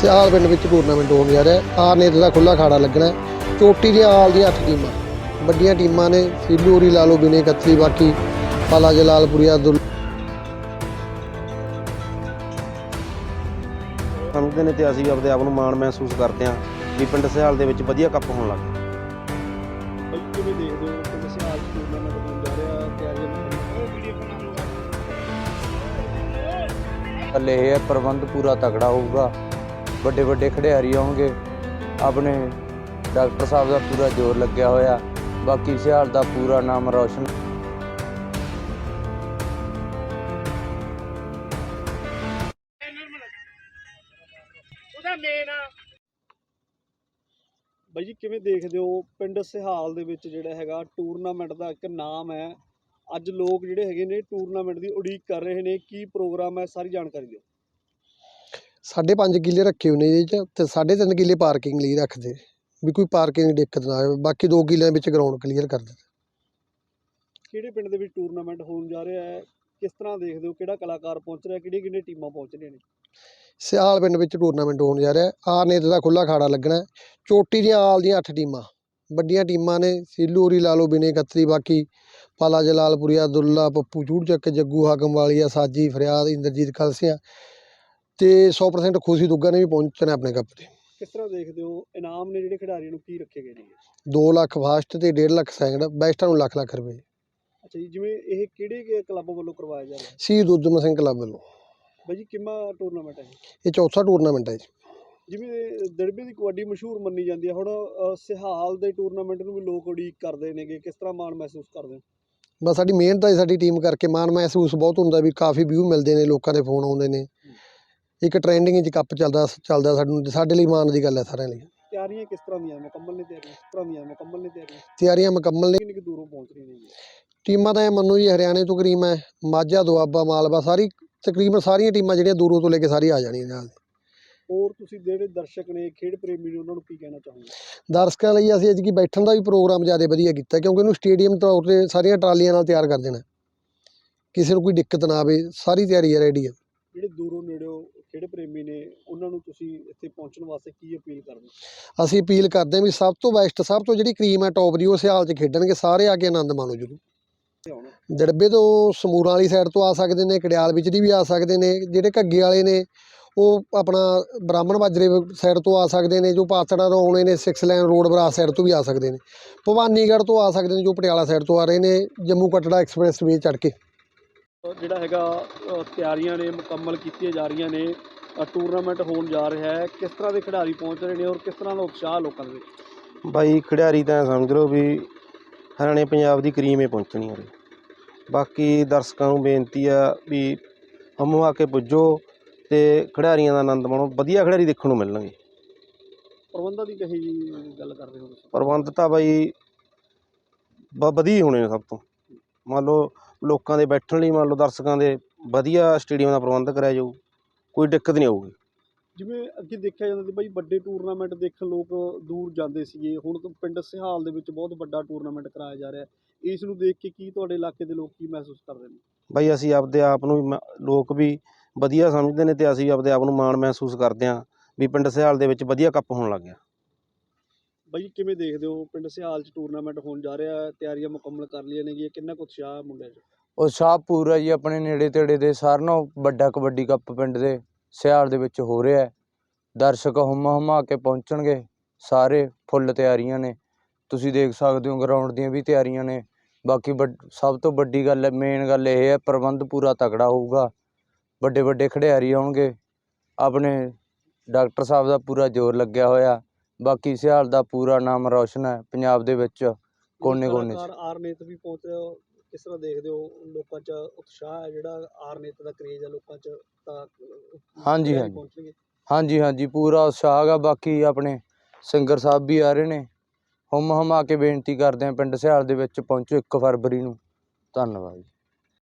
ਸਿਆਲ ਪਿੰਡ ਵਿੱਚ ਟੂਰਨਾਮੈਂਟ ਹੋਣ ਜਾ ਰਿਹਾ ਹੈ। ਆਰਨੇਤ ਦਾ ਖੁੱਲਾ ਖਾੜਾ ਲੱਗਣਾ ਹੈ। ਚੋਟੀ ਦੀਆਂ ਆਲ ਦੀਆਂ 8 ਟੀਮਾਂ। ਵੱਡੀਆਂ ਟੀਮਾਂ ਨੇ ਸੀਲੂਰੀ ਲਾਲੋ ਬਿਨੇ ਕੱਤਰੀ ਬਾਕੀ ਪਾਲਾ ਜਲਾਲਪੁਰੀਆ ਦੁਲ ਸਮਝਦੇ ਨੇ ਤੇ ਅਸੀਂ ਆਪਦੇ ਆਪ ਨੂੰ ਮਾਣ ਮਹਿਸੂਸ ਕਰਦੇ ਹਾਂ ਵੀ ਪਿੰਡ ਸਿਹਾਲ ਦੇ ਵਿੱਚ ਵਧੀਆ ਕੱਪ ਹੋਣ ਲੱਗ ਗਿਆ ਕਿਵੇਂ ਦੇਖਦੇ ਹੋ ਕਿ ਸਿਆਲ ਟੂਰਨਾਮੈਂਟ ਹੋਣ ਜਾ ਰਿਹਾ ਤਿਆਰੀਆਂ ਹਲੇ ਇਹ ਹੈ ਪ੍ਰਬੰਧ ਪੂਰਾ ਤਕੜਾ ਹੋਊਗਾ। ਵੱਡੇ ਵੱਡੇ ਖਿਡਾਰੀ ਆਉਣਗੇ। ਆਪਣੇ ਡਾਕਟਰ ਸਾਹਿਬ ਦਾ ਪੂਰਾ ਜ਼ੋਰ ਲੱਗਿਆ ਹੋਇਆ। ਬਾਕੀ ਸਿਹਾਲ ਦਾ ਪੂਰਾ ਨਾਮ ਰੌਸ਼ਨ। ਬਾਈ ਜੀ ਕਿਵੇਂ ਦੇਖਦੇ ਹੋ ਪਿੰਡ ਸਿਹਾਲ ਦੇ ਵਿੱਚ ਜਿਹੜਾ ਹੈਗਾ ਟੂਰਨਾਮੈਂਟ ਦਾ ਇੱਕ ਨਾਮ ਹੈ? ਅੱਜ ਲੋਕ ਜਿਹੜੇ ਹੈਗੇ ਨੇ ਟੂਰਨਾਮੈਂਟ ਦੀ ਉਡੀਕ ਕਰ ਰਹੇ ਨੇ। ਕੀ ਪ੍ਰੋਗਰਾਮ ਹੈ? ਸਾਰੀ ਜਾਣਕਾਰੀ ਦਿਓ। ਸਾਢੇ ਪੰਜ ਕਿੱਲੇ ਰੱਖੇ ਹੋਏ ਨੇ ਇਹਦੇ ਚ ਤੇ ਸਾਢੇ ਤਿੰਨ ਕਿੱਲੇ ਪਾਰਕਿੰਗ ਲਈ ਰੱਖਦੇ। ਵੀ ਕੋਈ ਪਾਰਕਿੰਗ ਦੀ ਦਿੱਕਤ ਨਾ ਆਵੇ ਬਾਕੀ ਦੋ ਕਿੱਲਿਆਂ ਵਿੱਚ ਗਰਾਊਂਡ ਕਲੀਅਰ ਕਰ ਦਿੱਤਾ। ਕਿਹੜੇ ਪਿੰਡ ਦੇ ਵਿੱਚ ਟੂਰਨਾਮੈਂਟ ਹੋਣ ਜਾ ਰਿਹਾ ਹੈ? ਕਿਸ ਤਰ੍ਹਾਂ ਦੇਖਦੇ ਹੋ? ਕਿਹੜਾ ਕਲਾਕਾਰ ਪਹੁੰਚ ਰਿਹਾ? ਕਿਹੜੀਆਂ ਕਿਹੜੀਆਂ ਟੀਮਾਂ ਪਹੁੰਚ ਰਹੀਆਂ ਨੇ? ਸਿਆਲ ਪਿੰਡ ਵਿੱਚ ਟੂਰਨਾਮੈਂਟ ਹੋਣ ਜਾ ਰਿਹਾ ਹੈ। ਆਰਨੇਤ ਦਾ ਖੁੱਲਾ ਖਾੜਾ ਲੱਗਣਾ ਹੈ। ਚੋਟੀ ਦੀਆਂ ਆਲ ਦੀਆਂ 8 ਟੀਮਾਂ। ਵੱਡੀਆਂ ਟੀਮਾਂ ਨੇ ਸੀਲੂਰੀ ਲਾਲੋ ਬਿਨੇ ਕੱਤਰੀ ਬਾਕੀ ਪਾਲਾ ਜਲਾਲਪੁਰੀਆ ਦੁੱਲਾ ਪੱਪੂ ਚੂੜ ਚੱਕ ਜੱਗੂ ਹਾਕਮ ਵਾਲੀਆ ਸਾਜੀ ਫਰਿਆਦ ਇੰਦਰਜੀਤ ਕਲਸਿਆ ਤੇ 100% ਖੁਸ਼ੀ ਦੁੱਗਾ ਨੇ ਵੀ ਪਹੁੰਚਣਾ ਆਪਣੇ ਕੱਪ ਤੇ। ਕਿਸ ਤਰ੍ਹਾਂ ਦੇਖਦੇ ਹੋ ਇਨਾਮ ਨੇ ਜਿਹੜੇ ਖਿਡਾਰੀਆਂ ਨੂੰ ਕੀ ਰੱਖੇ ਗਏ ਨੇ? 2 ਲੱਖ ਫਾਸਟ ਤੇ 1.5 ਲੱਖ ਸੈਕਿੰਡ ਬੈਸਟਾਂ ਨੂੰ ਲੱਖ ਲੱਖ ਰੁਪਏ। ਅੱਛਾ ਜੀ ਜਿਵੇਂ ਇਹ ਕਿਹੜੇ ਕਲੱਬ ਵੱਲੋਂ ਕਰਵਾਇਆ ਜਾ ਰਿਹਾ? ਸ਼ਹੀਦ ਉਦਮ ਸਿੰਘ ਕਲੱਬ ਵੱਲੋਂ। ਬਾਈ ਜੀ ਕਿੰਨਾ ਟੂਰਨਾਮੈਂਟ ਹੈ ਇਹ? ਚੌਥਾ ਟੂਰਨਾਮੈਂਟ ਹੈ ਜੀ। ਜਿਵੇਂ ਦੜਬੇ ਦੀ ਕਬੱਡੀ ਮਸ਼ਹੂਰ ਮੰਨੀ ਜਾਂਦੀ ਹੈ ਹੁਣ ਸਿਹਾਲ ਦੇ ਟੂਰਨਾਮੈਂਟ ਨੂੰ ਵੀ ਲੋਕ ਉਡੀਕ ਕਰਦੇ ਨੇਗੇ ਕਿਸ ਤਰ੍ਹਾਂ ਮਾਣ ਮਹਿਸੂਸ ਕਰਦੇ ਹੋ? ਬਸ ਸਾਡੀ ਮਿਹਨਤ ਹੈ ਸਾਡੀ ਟੀਮ ਕਰਕੇ ਮਾਣ ਮਹਿਸੂਸ ਬਹੁਤ ਹੁੰਦਾ ਵੀ ਕਾਫੀ ਵਿਊ ਮਿਲਦੇ ਨੇ ਲੋਕਾਂ ਦੇ ਫੋਨ ਆਉਂਦੇ ਨੇ। ਇੱਕ ਟ੍ਰੈਂਡਿੰਗ 'ਚ ਕੱਪ ਚੱਲਦਾ ਚੱਲਦਾ ਸਾਨੂੰ ਸਾਡੇ ਲਈ ਮਾਣ ਦੀ ਗੱਲ ਹੈ ਸਾਰਿਆਂ ਲਈ। ਤਿਆਰੀਆਂ ਕਿਸ ਤਰ੍ਹਾਂ ਦੀਆਂ ਨੇ? ਮੁਕੰਮਲ ਨੇ ਤਿਆਰੀਆਂ? ਕਿਸ ਤਰ੍ਹਾਂ ਦੀਆਂ ਨੇ? ਮੁਕੰਮਲ ਨੇ ਤਿਆਰੀਆਂ? ਤਿਆਰੀਆਂ ਮੁਕੰਮਲ ਨੇ। ਕਿੰਨੀ ਕੁ ਦੂਰੋਂ ਪਹੁੰਚ ਰਹੀਆਂ ਨੇ ਜੀ? ਟੀਮਾਂ ਤਾਂ ਇਹ ਮੰਨੋ ਜੀ ਹਰਿਆਣੇ ਤੋਂ ਕਰੀਮ ਹੈ ਮਾਝਾ ਦੁਆਬਾ ਮਾਲਵਾ ਸਾਰੀ ਤਕਰੀਬਨ ਸਾਰੀਆਂ ਟੀਮਾਂ ਜਿਹੜੀਆਂ ਦੂਰੋਂ ਤੋਂ ਲੈ ਕੇ ਸਾਰੀ ਆ ਜਾਣੀਆਂ ਨਾਲ। ਹੋਰ ਤੁਸੀਂ ਜਿਹੜੇ ਦਰਸ਼ਕ ਨੇ ਖੇਡ ਪ੍ਰੇਮੀ ਨੇ ਉਹਨਾਂ ਨੂੰ ਕੀ ਕਹਿਣਾ ਚਾਹੋਗੇ? ਦਰਸ਼ਕਾਂ ਲਈ ਅਸੀਂ ਅੱਜ ਕੀ ਬੈਠਣ ਦਾ ਵੀ ਪ੍ਰੋਗਰਾਮ ਜ਼ਿਆਦਾ ਵਧੀਆ ਕੀਤਾ ਕਿਉਂਕਿ ਇਹਨੂੰ ਸਟੇਡੀਅਮ ਤੌਰ ਤੇ ਸਾਰੀਆਂ ਟਰਾਲੀਆਂ ਨਾਲ ਤਿਆਰ ਕਰ ਦੇਣਾ। ਕਿਸੇ ਨੂੰ ਕੋਈ ਦਿੱਕਤ ਨਾ ਆਵੇ ਸਾਰੀ ਤਿਆਰੀ ਹੈ ਰੈਡੀ ਹੈ। ਜਿਹੜੇ ਦੂਰੋਂ ਨੇੜਿਓਂ ਖੇਡ ਪ੍ਰੇਮੀ ਨੇ ਉਹਨਾਂ ਨੂੰ ਤੁਸੀਂ ਇੱਥੇ ਪਹੁੰਚਣ ਵਾਸਤੇ ਕੀ ਅਪੀਲ ਕਰਦੇ ਅਸੀਂ ਅਪੀਲ ਕਰਦੇ ਹਾਂ ਵੀ ਸਭ ਤੋਂ ਬੈਸਟ ਸਭ ਤੋਂ ਜਿਹੜੀ ਕਰੀਮ ਹੈ ਟੌਪ ਦੀ ਉਹ ਸਿਆਲ 'ਚ ਖੇਡਣਗੇ ਸਾਰੇ ਆ ਕੇ ਆਨੰਦ ਮਾਣੋ ਜਰੂਰ। ਜੜਬੇ ਤੋਂ ਸਮੂਰਾਂ ਵਾਲੀ ਸਾਈਡ ਤੋਂ ਆ ਸਕਦੇ ਨੇ ਕੜਿਆਲ ਵਿੱਚ ਦੀ ਵੀ ਆ ਸਕਦੇ ਨੇ ਜਿਹੜੇ ਘੱਗੇ ਵਾਲੇ ਨੇ ਉਹ ਆਪਣਾ ਬ੍ਰਾਹਮਣ ਬਾਜਰੇ ਸਾਈਡ ਤੋਂ ਆ ਸਕਦੇ ਨੇ ਜੋ ਪਾਤੜਾ ਤੋਂ ਆਉਣੇ ਨੇ 6 ਲਾਈਨ ਰੋਡ ਬਰਾਸ ਸਾਈਡ ਤੋਂ ਵੀ ਆ ਸਕਦੇ ਨੇ। ਭਵਾਨੀਗੜ੍ਹ ਤੋਂ ਆ ਸਕਦੇ ਨੇ ਜੋ ਪਟਿਆਲਾ ਸਾਈਡ ਤੋਂ ਆ ਰਹੇ ਨੇ ਜੰਮੂ ਕਟੜਾ ਐਕਸਪ੍ਰੈਸ ਵੇ ਚੜ੍ਹ ਕੇ। ਜਿਹੜਾ ਹੈਗਾ ਤਿਆਰੀਆਂ ਨੇ ਮੁਕੰਮਲ ਕੀਤੀਆਂ ਜਾ ਰਹੀਆਂ ਨੇ ਟੂਰਨਾਮੈਂਟ ਹੋਣ ਜਾ ਰਿਹਾ ਹੈ। ਕਿਸ ਤਰ੍ਹਾਂ ਦੇ ਖਿਡਾਰੀ ਪਹੁੰਚ ਰਹੇ ਨੇ ਔਰ ਕਿਸ ਤਰ੍ਹਾਂ ਦਾ ਉਤਸ਼ਾਹ ਲੋਕਾਂ ਦੇ ਵਿੱਚ? ਬਾਈ ਖਿਡਾਰੀ ਤਾਂ ਸਮਝ ਲਓ ਵੀ ਹਰਿਆਣੇ ਪੰਜਾਬ ਦੀ ਕਰੀਮ ਹੀ ਪਹੁੰਚਣੀ ਆ ਬਾਕੀ ਦਰਸ਼ਕਾਂ ਨੂੰ ਬੇਨਤੀ ਆ ਵੀ ਹਮੋ ਆ ਕੇ ਪੁੱਜੋ ਤੇ ਖਿਡਾਰੀਆਂ ਦਾ ਆਨੰਦ ਮਾਣੋ ਵਧੀਆ ਖਿਡਾਰੀ ਦੇਖਣ ਨੂੰ ਮਿਲਣਗੇ। ਪ੍ਰਬੰਧਾਂ ਦੀ ਕਹੀ ਗੱਲ ਕਰਦੇ ਹੋ ਤੁਸੀਂ? ਪ੍ਰਬੰਧ ਤਾਂ ਬਾਈ ਵਧੀਆ ਹੀ ਹੋਣੇ ਸਭ ਤੋਂ। ਮੰਨ ਲਓ ਲੋਕਾਂ ਦੇ ਬੈਠਣ ਲਈ ਮੰਨ ਲਓ ਦਰਸ਼ਕਾਂ ਦੇ ਵਧੀਆ ਸਟੇਡੀਅਮ ਦਾ ਪ੍ਰਬੰਧ ਕਰਿਆ ਜਾਊ ਕੋਈ ਦਿੱਕਤ ਨਹੀਂ ਆਊਗੀ। ਜਿਵੇਂ ਅੱਗੇ ਦੇਖਿਆ ਜਾਂਦਾ ਸੀ ਬਾਈ ਵੱਡੇ ਟੂਰਨਾਮੈਂਟ ਦੇਖਣ ਲੋਕ ਦੂਰ ਜਾਂਦੇ ਸੀਗੇ ਹੁਣ ਤਾਂ ਪਿੰਡ ਸਿਹਾਲ ਦੇ ਵਿੱਚ ਬਹੁਤ ਵੱਡਾ ਟੂਰਨਾਮੈਂਟ ਕਰਾਇਆ ਜਾ ਰਿਹਾ। ਇਸ ਨੂੰ ਦੇਖ ਕੇ ਕੀ ਤੁਹਾਡੇ ਇਲਾਕੇ ਦੇ ਲੋਕ ਕੀ ਮਹਿਸੂਸ ਕਰਦੇ ਨੇ? ਬਾਈ ਅਸੀਂ ਆਪਦੇ ਆਪ ਨੂੰ ਵੀ ਮ- ਲੋਕ ਵੀ ਵਧੀਆ ਸਮਝਦੇ ਨੇ ਤੇ ਅਸੀਂ ਆਪਦੇ ਆਪ ਨੂੰ ਮਾਣ ਮਹਿਸੂਸ ਕਰਦੇ ਹਾਂ ਵੀ ਪਿੰਡ ਸਿਹਾਲ ਦੇ ਵਿੱਚ ਵਧੀਆ ਕੱਪ ਹੋਣ ਲੱਗ ਗਿਆ। ਬਾਈ ਕਿਵੇਂ ਦੇਖਦੇ ਹੋ? ਪਿੰਡ ਸਿਆਲ 'ਚ ਟੂਰਨਾਮੈਂਟ ਹੋਣ ਜਾ ਰਿਹਾ ਹੈ, ਤਿਆਰੀਆਂ ਮੁਕੰਮਲ ਕਰ ਲਈਆਂ ਨੇ ਕਿੰਨਾ ਕੁ ਉਤਸ਼ਾਹ ਹੈ ਮੁੰਡਿਆਂ 'ਚ? ਉਤਸ਼ਾਹ ਪੂਰਾ ਜੀ, ਆਪਣੇ ਨੇੜੇ ਤੇੜੇ ਦੇ ਸਾਰਿਆਂ ਨਾਲੋਂ ਵੱਡਾ ਕਬੱਡੀ ਕੱਪ ਪਿੰਡ ਦੇ ਸਿਆਲ ਦੇ ਵਿੱਚ ਹੋ ਰਿਹਾ ਹੈ। ਦਰਸ਼ਕ ਹੁਮ ਹੁਮਾ ਕੇ ਪਹੁੰਚਣਗੇ, ਸਾਰੇ ਫੁੱਲ ਤਿਆਰੀਆਂ ਨੇ। ਤੁਸੀਂ ਦੇਖ ਸਕਦੇ ਹੋ ਗਰਾਊਂਡ ਦੀਆਂ ਵੀ ਤਿਆਰੀਆਂ ਨੇ। ਬਾਕੀ ਵੱਡ- ਸਭ ਤੋਂ ਵੱਡੀ ਗੱਲ ਹੈ ਮੇਨ ਗੱਲ ਇਹ ਹੈ, ਪ੍ਰਬੰਧ ਪੂਰਾ ਤਕੜਾ ਹੋਊਗਾ। ਵੱਡੇ ਵੱਡੇ ਖਿਡਾਰੀ ਆਉਣਗੇ। ਆਪਣੇ ਡਾਕਟਰ ਸਾਹਿਬ ਦਾ ਪੂਰਾ ਜ਼ੋਰ ਲੱਗਿਆ ਹੋਇਆ। ਬਾਕੀ ਸਿਹਾਲ ਦਾ ਪੂਰਾ ਨਾਮ ਰੌਸ਼ਨ ਹੈ ਪੰਜਾਬ ਦੇ ਵਿੱਚ ਕੋਨੇ ਕੋਨੇ 'ਚ ਆਰਨੇਤ ਵੀ ਪਹੁੰਚ ਰਿਹਾ। ਕਿਸ ਤਰ੍ਹਾਂ ਦੇਖਦੇ ਹੋ ਲੋਕਾਂ 'ਚ ਉਤਸ਼ਾਹ ਹੈ ਜਿਹੜਾ ਆਰਨੇਤ ਦਾ ਕਰੇਜ਼ ਹੈ ਲੋਕਾਂ 'ਚ ਤਾਂ ਹਾਂਜੀ, ਹਾਂਜੀ। ਹਾਂਜੀ ਹਾਂਜੀ ਪੂਰਾ ਉਤਸ਼ਾਹ ਗਾ ਬਾਕੀ ਆਪਣੇ ਸਿੰਗਰ ਸਾਹਿਬ ਵੀ ਆ ਰਹੇ ਨੇ ਹੁਮ ਹਮਾ ਕੇ ਬੇਨਤੀ ਕਰਦੇ ਆ ਪਿੰਡ ਸਿਹਾਲ ਦੇ ਵਿੱਚ ਪਹੁੰਚੋ 1 ਫਰਵਰੀ ਨੂੰ ਧੰਨਵਾਦ